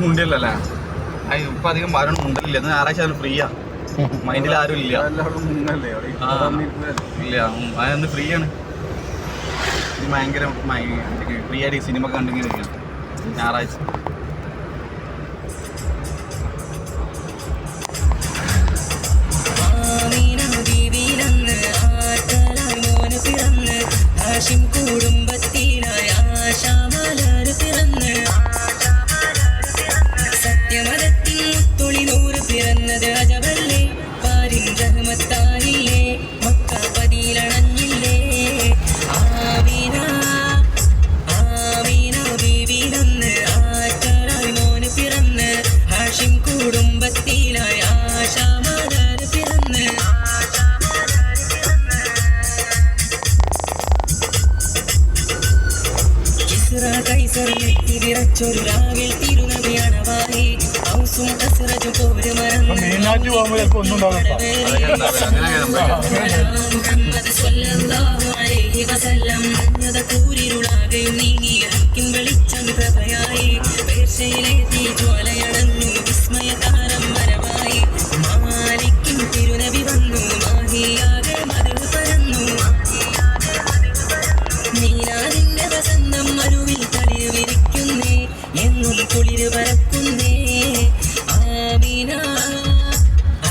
മുണ്ടിയല്ലോ മുണ്ടിയല്ലേ ഇപ്പൊ അധികം വരണം മുണ്ടില്ല. ഇന്ന് ഞായറാഴ്ച അതിന് ഫ്രീയാ. മൈൻഡിൽ ആരും ഇല്ല. ഇല്ല. അതൊന്ന് ഫ്രീ ആണ് ഇത് ഭയങ്കര ഫ്രീ ആയിട്ട് സിനിമ കണ്ടിങ്ങനെ ഞായറാഴ്ച. ഇസ്ര കൈസറിലെത്തി വിറച്ചൊരു രാവിൽ തിരുനബി അണവായി ഔസും അസ്രജും പോര് മറന്ന് മീനാറ്റ് പോകുമ്പോൾ ചിലപ്പോൾ വെളിച്ചം പ്രഭയായി അതൊക്കെ പരക്കുന്നേ ആമീന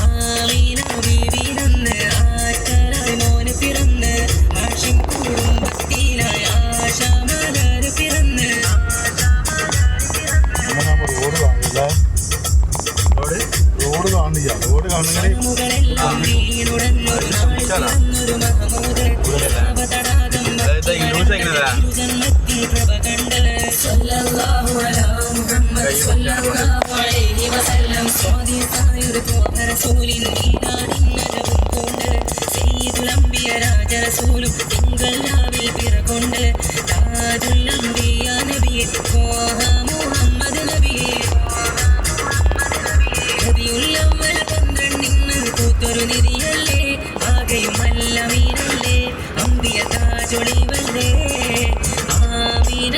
ആമീന മോന് പിറന്ന്. കുടുംബത്തിലായി ആശാമലര് പിറന്ന്. അങ്ങനെ റോഡ് കാണില്ല? റോഡ്? ജന്മത്തിൽ പ്രഭ കണ്ടൽ രാജരസൂലും തിങ്കൾ രാവിൽ പിറകൊണ്ട് താജുൽ നബിയ നബിയെ മുഹമ്മദ് നബിയെ നബിയുള്ളവൽ പന്ത്രണ്ടിന്ന് കൂത്തൊരു നിരിയല്ലേ ആകെയുമല്ല മീനല്ലേ അമ്പിയ താജൊളിവല്ലേ ആമീന.